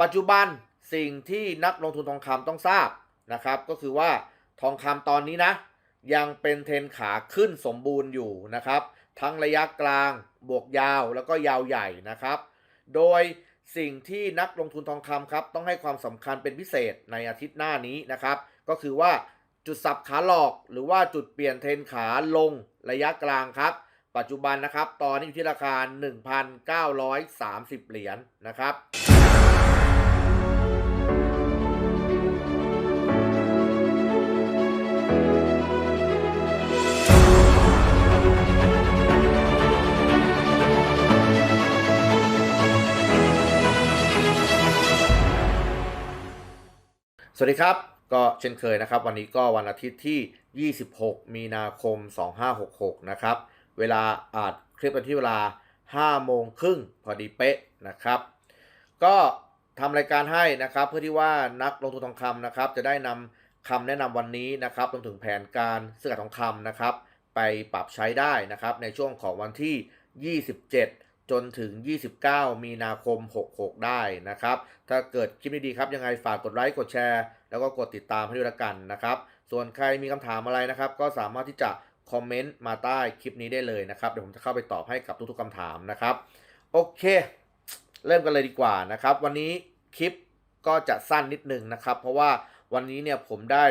ปัจจุบันสิ่งที่นักลงทุนทองคำต้องทราบนะครับ ก็คือว่าทองคำตอนนี้นะ ยังเป็นเทรนขาขึ้นสมบูรณ์อยู่นะครับ ทั้งระยะกลาง บวกยาวแล้วก็ยาวใหญ่นะครับ โดยสิ่งที่นักลงทุนทองคำครับ ต้องให้ความสำคัญเป็นพิเศษในอาทิตย์หน้านี้นะครับ ก็คือว่าจุดสับขาหลอกหรือว่าจุดเปลี่ยนเทรนขาลงระยะกลางครับ ปัจจุบันนะครับ ตอนนี้อยู่ที่ราคา 1,930 เหรียญนะครับ สวัสดีครับ ก็เช่นเคยนะครับ วันนี้ก็วันอาทิตย์ที่ 26 มีนาคม 2566 นะครับ เวลาอาจคลิปกันที่เวลา 5 โมงครึ่งพอดีเป๊ะนะครับ ก็ทำรายการให้นะครับเพื่อที่ว่านักลงทุนทองคำนะครับ จะได้นำคำแนะนำวันนี้นะครับรวมถึงแผนการซื้อขายทองคำนะครับ ไปปรับใช้ได้นะครับในช่วงของวันที่ 27 จนถึง 29 มีนาคม 66 ได้นะครับ ถ้าเกิดคลิปนี้ดีครับ ยังไงฝากกดไลค์ กดแชร์ แล้วก็กดติดตามให้ด้วยละกันนะครับ ส่วนใครมีคำถามอะไรนะครับ ก็สามารถที่จะคอมเมนต์มาใต้คลิปนี้ได้เลยนะครับ เดี๋ยวผมจะเข้าไปตอบให้กับทุกๆคำถามนะครับ โอเค เริ่มกันเลยดีกว่านะครับ วันนี้คลิปก็จะสั้นนิดนึงนะครับ เพราะว่าวันนี้เนี่ยผมได้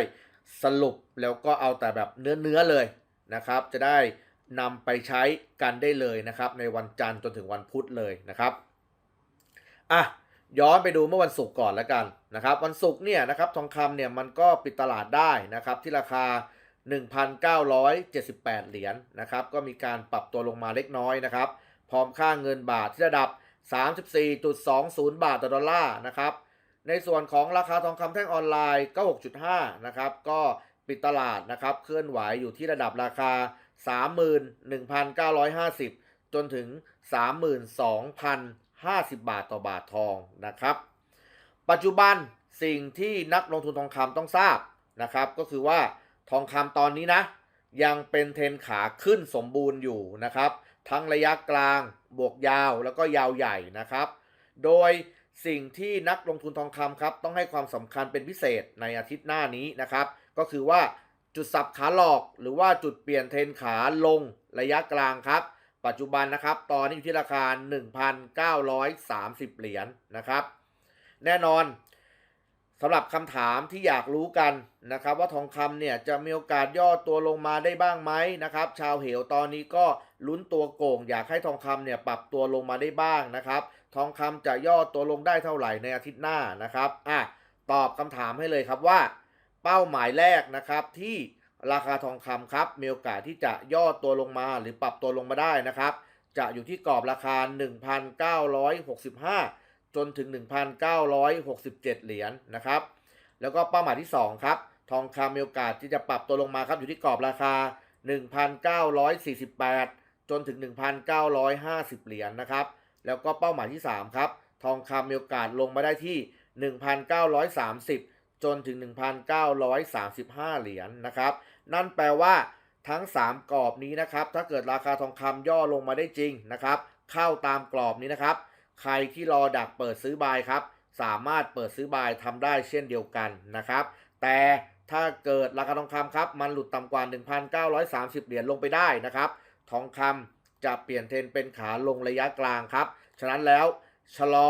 สรุปแล้วก็เอาแต่แบบเนื้อๆเลยนะครับ จะได้ นำไปใช้กันได้เลยนะครับ ในวันจันทร์จนถึงวันพุธเลยนะครับอะย้อนไปดูเมื่อวันศุกร์ก่อนแล้วกันนะครับ วันศุกร์เนี่ยนะครับทองคำเนี่ยมันก็ปิดตลาดได้นะครับที่ราคา 1,978 เหรียญนะครับ ก็มีการปรับตัวลงมาเล็กน้อยนะครับ พร้อมค่าเงินบาทที่ระดับ 34.20 บาทต่อดอลลาร์นะครับ ในส่วนของราคาทองคำแท่งออนไลน์ก็ 6.5 นะครับ ก็ปิดตลาดนะครับ เคลื่อนไหวอยู่ที่ระดับราคา 31,950 จนถึง 32,050 บาทต่อบาททองนะครับ ปัจจุบันสิ่งที่นักลงทุนทองคำต้องทราบนะครับ ก็คือว่าทองคำตอนนี้นะ ยังเป็นเทรนขาขึ้นสมบูรณ์อยู่นะครับ ทั้งระยะกลางบวกยาวแล้วก็ยาวใหญ่นะครับ โดยสิ่งที่นักลงทุนทองคำครับ ต้องให้ความสำคัญเป็นพิเศษในอาทิตย์หน้านี้นะครับ ก็คือว่า จุดสับขาหลอกหรือว่าจุดเปลี่ยนเทรนขาลงระยะกลางครับ ปัจจุบันนะครับตอนนี้อยู่ที่ราคา 1,930 เหรียญนะครับ แน่นอนสำหรับคำถามที่อยากรู้กันนะครับ ว่าทองคำเนี่ยจะมีโอกาสย่อตัวลงมาได้บ้างไหมนะครับ ชาวเหวตอนนี้ก็ลุ้นตัวโก่ง อยากให้ทองคำเนี่ยปรับตัวลงมาได้บ้างนะครับ ทองคำจะย่อตัวลงได้เท่าไหร่ในอาทิตย์หน้านะครับอะตอบคำถามให้เลยครับว่า เป้าหมายแรกนะครับที่ราคาทองคำครับมีโอกาสที่จะย่อตัวลงมาหรือปรับตัวลงมาได้นะครับ จะอยู่ที่กรอบราคา 1,965 จนถึง 1,967 เหรียญนะครับ แล้วก็เป้าหมายที่ 2 ครับ ทองคำมีโอกาสที่จะปรับตัวลงมาครับอยู่ที่กรอบราคา 1,948 จนถึง 1,950 เหรียญนะครับ แล้วก็เป้าหมายที่ 3 ครับ ทองคำมีโอกาสลงมาได้ที่ 1,930 จนถึง 1,935 เหรียญนะครับ นั่นแปลว่าทั้ง 3 กรอบนี้นะครับ ถ้าเกิดราคาทองคำย่อลงมาได้จริงนะครับ เข้าตามกรอบนี้นะครับ ใครที่รอดักเปิดซื้อบายครับ สามารถเปิดซื้อบายทำได้เช่นเดียวกันนะครับ แต่ถ้าเกิดราคาทองคำครับ มันหลุดต่ำกว่า 1,930 เหรียญลงไปได้นะครับ ทองคำจะเปลี่ยนเทรนเป็นขาลงระยะกลางครับ ฉะนั้นแล้วชะลอ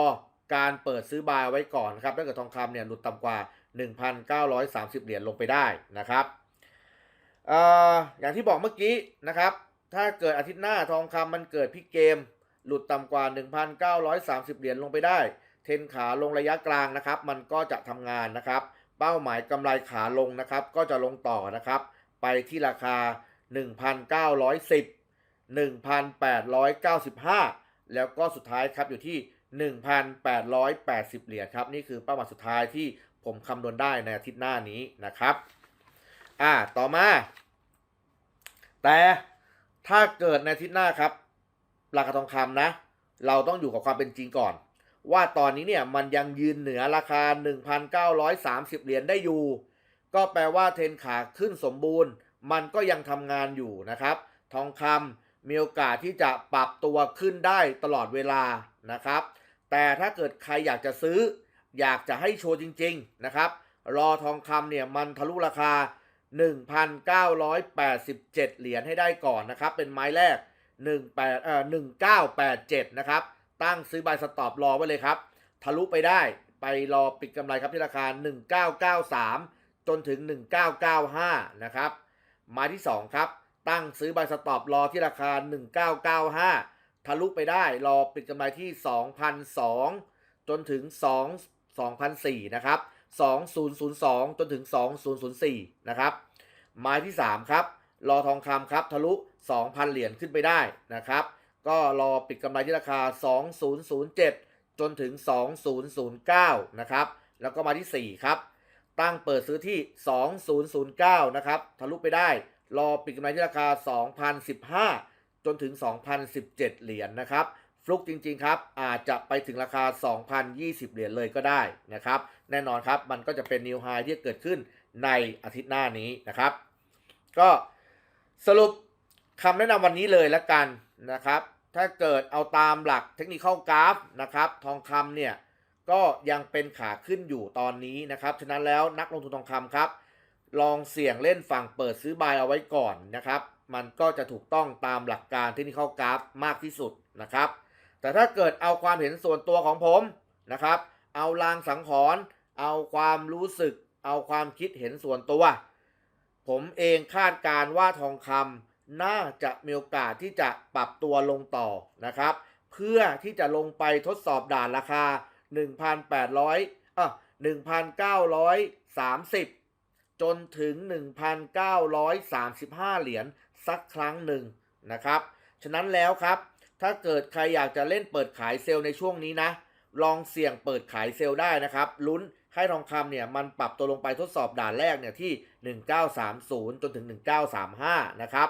การเปิดซื้อบายไว้ก่อนครับถ้าเกิดทองคำเนี่ยหลุดต่ำกว่า 1,930 เหรียญลงไปได้นะครับเอ่ออย่างที่บอกเมื่อกี้นะครับ ถ้าเกิดอาทิตย์หน้าทองคำมันเกิดพิกเกม หลุดต่ำกว่า 1,930 เหรียญลงไปได้ เทนขาลงระยะกลางนะครับ มันก็จะทำงานนะครับ เป้าหมายกำไรขาลงนะครับ ก็จะลงต่อนะครับ ไปที่ราคา 1,910 1,895 แล้วก็สุดท้ายครับอยู่ที่ 1,880 เหรียญครับ นี่คือเป้าหมายสุดท้ายที่ ผมคำนวณได้ในอาทิตย์หน้านี้นะครับ อ่า ต่อมา แต่ถ้าเกิดในอาทิตย์หน้าครับ ราคาทองคำนะ เราต้องอยู่กับความเป็นจริงก่อน ว่าตอนนี้เนี่ยมันยังยืนเหนือราคา 1,930 เหรียญได้อยู่ ก็แปลว่าเทนขาขึ้นสมบูรณ์ มันก็ยังทำงานอยู่นะครับ ทองคำมีโอกาสที่จะปรับตัวขึ้นได้ตลอดเวลานะครับ แต่ถ้าเกิดใครอยากจะซื้อ อยากจะให้โชว์จริง ๆ นะครับ รอทองคำเนี่ยมันทะลุราคา 1,987 เหรียญให้ได้ก่อนนะครับ เป็นไม้แรก 18เอ่อ1987 นะครับ ตั้งซื้อบายสต็อปรอไว้เลยครับ ทะลุไปได้ไปรอปิดกำไรครับที่ราคา 1993 จนถึง 1995 นะครับไม้ที่ 2 ครับ ตั้งซื้อบายสต็อปรอที่ราคา 1995 ทะลุไปได้รอปิดกำไรที่ 2,002 จนถึง2 2,004 นะครับ 2002 จนถึง 2004 นะครับ ไม้ที่ 3 ครับ รอทองคำครับ ทะลุ 2,000 เหรียญขึ้นไปได้นะครับ ก็รอปิดกำไรที่ราคา 2007 จนถึง 2009 นะครับ แล้วก็มาที่ 4 ครับ ตั้งเปิดซื้อที่ 2009 นะครับ ทะลุไปได้ รอปิดกำไรที่ราคา 2015 จนถึง 2017 เหรียญนะครับ ฟลุกจริง ๆ ครับ อาจจะไปถึงราคา 2,020 เหรียญเลยก็ได้นะครับ แน่นอนครับ มันก็จะเป็นนิวไฮที่เกิดขึ้นในอาทิตย์หน้านี้นะครับ ก็สรุปคำแนะนำวันนี้เลยละกันนะครับ ถ้าเกิดเอาตามหลักเทคนิคกราฟนะครับ ทองคำเนี่ย ก็ยังเป็นขาขึ้นอยู่ตอนนี้นะครับ ฉะนั้นแล้วนักลงทุนทองคำครับ ลองเสี่ยงเล่นฝั่งเปิดซื้อบายเอาไว้ก่อนนะครับ มันก็จะถูกต้องตามหลักการเทคนิคกราฟมากที่สุดนะครับ แต่ถ้าเกิดเอาความเห็นส่วนตัวของผมนะครับ เอาลางสังหรณ์เอาความรู้สึก เอาความคิดเห็นส่วนตัว ผมเองคาดการณ์ว่าทองคำน่าจะมีโอกาสที่จะปรับตัวลงต่อนะครับ เพื่อที่จะลงไปทดสอบด่านราคา 1,800อะ1,930 จนถึง 1,935 เหรียญสักครั้งหนึ่งนะครับ ฉะนั้นแล้วครับ ถ้าเกิดใครอยากจะเล่นเปิดขายเซลล์ในช่วงนี้นะ ลองเสี่ยงเปิดขายเซลล์ได้นะครับ ลุ้นให้ทองคำเนี่ยมันปรับตัวลงไปทดสอบด่านแรกเนี่ยที่ 1930 จนถึง 1935 นะครับ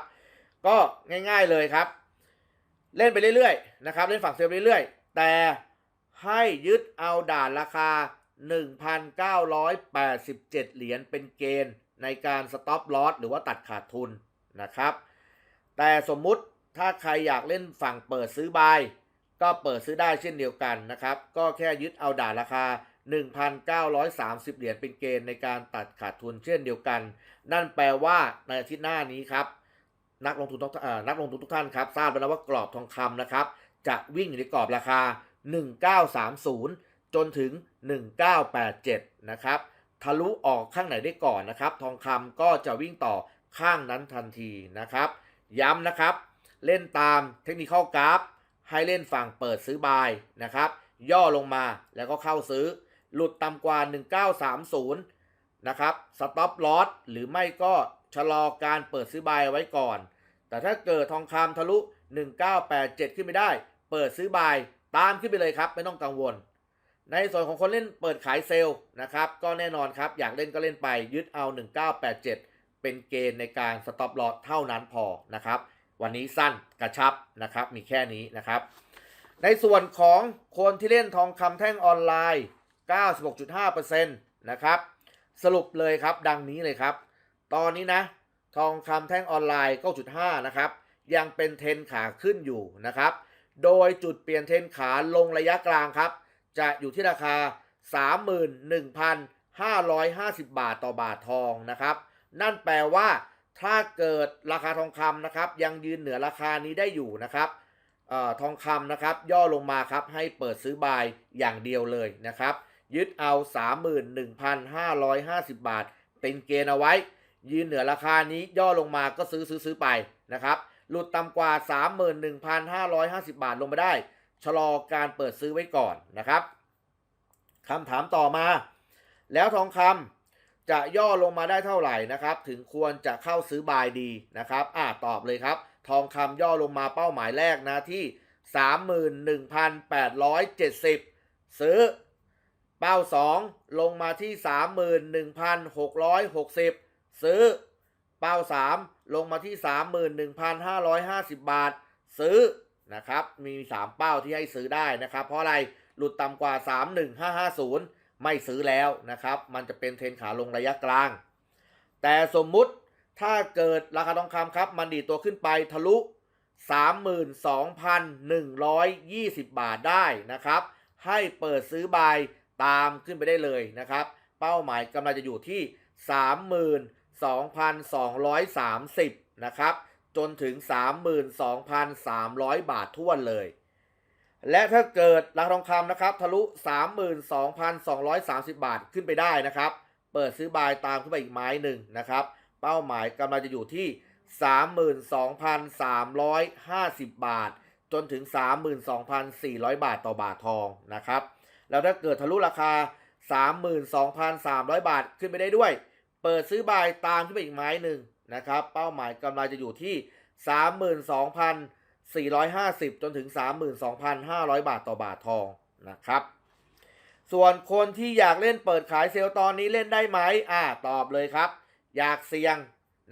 ก็ง่ายๆเลยครับ เล่นไปเรื่อยๆนะครับ เล่นฝั่งเซลล์เรื่อยๆ แต่ให้ยึดเอาด่านราคา 1,987 เหรียญเป็นเกณฑ์ในการสต็อปลอสหรือว่าตัดขาดทุนนะครับ แต่สมมุติ ถ้าใครอยากเล่นฝั่งเปิดซื้อบาย ก็เปิดซื้อได้เช่นเดียวกันนะครับ ก็แค่ยึดเอาด่านราคา 1,930 เหรียญเป็นเกณฑ์ในการตัดขาดทุนเช่นเดียวกัน นั่นแปลว่าในอาทิตย์หน้านี้ครับ นักลงทุนทุกนักลงทุนทุกท่านครับ ทราบแล้วว่ากรอบทองคำนะครับ จะวิ่งอยู่ในกรอบราคา 1930 จนถึง 1987 นะครับทะลุออกข้างไหนได้ก่อนนะครับ ทองคำก็จะวิ่งต่อข้างนั้นทันทีนะครับ ย้ำนะครับ เล่นตามเทคนิคข้อกราฟ ให้เล่นฝั่งเปิดซื้อบายนะครับ ย่อลงมาแล้วก็เข้าซื้อ หลุดต่ำกว่า 1930 นะครับสต็อปลอสหรือไม่ก็ชะลอการเปิดซื้อบายไว้ก่อน แต่ถ้าเกิดทองคำทะลุ 1987 ขึ้นไม่ได้ เปิดซื้อบายตามขึ้นไปเลยครับ ไม่ต้องกังวล ในส่วนของคนเล่นเปิดขายเซลล์นะครับ ก็แน่นอนครับ อยากเล่นก็เล่นไปยึดเอา 1987 เป็นเกณฑ์ในการสต็อปลอสเท่านั้นพอนะครับ วันนี้สั้นกระชับนะครับ มีแค่นี้นะครับ ในส่วนของคนที่เล่นทองคำแท่งออนไลน์ 96.5%นะครับ สรุปเลยครับดังนี้เลยครับ ตอนนี้นะ ทองคำแท่งออนไลน์ 9.5 นะครับ ยังเป็นเทนขาขึ้นอยู่นะครับ โดยจุดเปลี่ยนเทนขาลงระยะกลางครับ จะอยู่ที่ราคา 31,550 บาทต่อบาททองนะครับ นั่นแปลว่า ถ้าเกิดราคาทองคำนะครับ ยังยืนเหนือราคานี้ได้อยู่นะครับออทองคำนะครับ ย่อลงมาครับให้เปิดซื้อบายอย่างเดียวเลยนะครับ ยึดเอา 31,550 บาท เป็นเกณฑ์เอาไว้ ยืนเหนือราคานี้ย่อลงมาก็ซื้อซื้อซื้อไปนะครับหลุดต่ำกว่า 31,550 บาทลงมาได้ ชะลอการเปิดซื้อไว้ก่อนนะครับคำถามต่อมา แล้วทองคำ จะย่อลงมาได้เท่าไหร่นะครับ ถึงควรจะเข้าซื้อบายดีนะครับอ่าตอบเลยครับ ทองคำย่อลงมาเป้าหมายแรกนะที่ 31,870 ซื้อ เป้า 2 ลงมาที่ 31,660 ซื้อ เป้า 3 ลงมาที่ 31,550 บาท ซื้อนะครับ มี 3 เป้าที่ให้ซื้อได้นะครับ เพราะอะไรหลุดต่ำกว่า 31550 ไม่ซื้อแล้วนะครับ มันจะเป็นเทรนขาลงระยะกลาง แต่สมมุติถ้าเกิดราคาทองคำครับ มันดีตัวขึ้นไปทะลุ 32,120 บาทได้นะครับ ให้เปิดซื้อบายตามขึ้นไปได้เลยนะครับ เป้าหมายกำลังจะอยู่ที่ 32,230 นะครับ จนถึง 32,300 บาททั่วเลย และถ้าเกิดราคาทองคำนะครับ ทะลุ 32,230 บาทขึ้นไปได้นะครับ เปิดซื้อบายตามขึ้นไปอีกไม้หนึ่งนะครับ เป้าหมายกำลังจะอยู่ที่ 32,350 บาท จนถึง 32,400 บาทต่อบาททองนะครับ แล้วถ้าเกิดทะลุราคา 32,300 บาทขึ้นไปได้ด้วย เปิดซื้อบายตามขึ้นไปอีกไม้หนึ่งนะครับ เป้าหมายกำลังจะอยู่ที่ 450 จนถึง 32,500 บาทต่อบาททองนะครับ ส่วนคนที่อยากเล่นเปิดขายเซลล์ตอนนี้เล่นได้ไหมอ่าตอบเลยครับ อยากเสี่ยง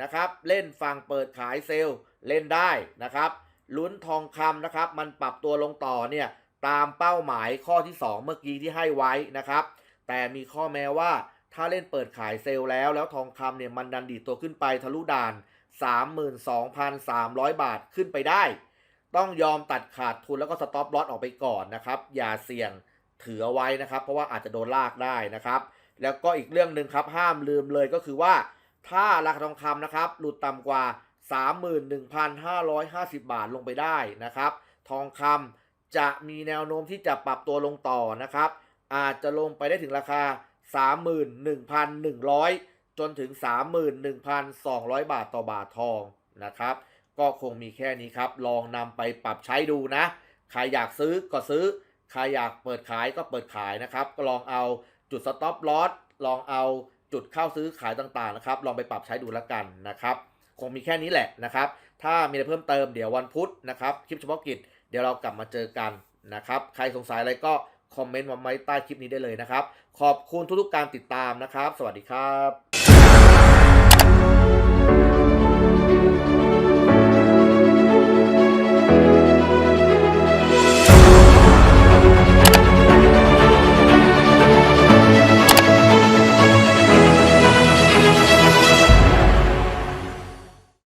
นะครับ เล่นฝั่งเปิดขายเซลล์เล่นได้นะครับ ลุ้นทองคำนะครับ มันปรับตัวลงต่อเนี่ยตามเป้าหมายข้อที่ 2 เมื่อกี้ที่ให้ไว้นะครับ แต่มีข้อแม้ว่าถ้าเล่นเปิดขายเซลล์แล้ว แล้วทองคำเนี่ยมันดันดีตัวขึ้นไปทะลุด่าน 32,300 บาทขึ้นไปได้ ต้องยอมตัดขาดทุนแล้วก็สต็อปลอสออกไปก่อนนะครับ อย่าเสี่ยงถือเอาไว้นะครับ เพราะว่าอาจจะโดนลากได้นะครับ แล้วก็อีกเรื่องหนึ่งครับห้ามลืมเลยก็คือว่า ถ้าราคาทองคำนะครับ หลุดต่ำกว่า 31,550 บาทลงไปได้นะครับ ทองคำจะมีแนวโน้มที่จะปรับตัวลงต่อนะครับ อาจจะลงไปได้ถึงราคา 31,100 จนถึง 31,200 บาทต่อบาททองนะครับ ก็คงมีแค่นี้ครับ ลองนำไปปรับใช้ดูนะ ใครอยากซื้อก็ซื้อ ใครอยากเปิดขายก็เปิดขายนะครับ ก็ลองเอาจุดสต็อปลอสลองเอาจุดเข้าซื้อขายต่างๆนะครับ ลองไปปรับใช้ดูแล้วกันนะครับ คงมีแค่นี้แหละนะครับ ถ้ามีอะไรเพิ่มเติมเดี๋ยววันพุธนะครับคลิปเฉพาะกิจเดี๋ยวเรากลับมาเจอกันนะครับ ใครสงสัยอะไรก็คอมเมนต์มาไว้ใต้คลิปนี้ได้เลยนะครับ ขอบคุณทุกๆการติดตามนะครับ สวัสดีครับ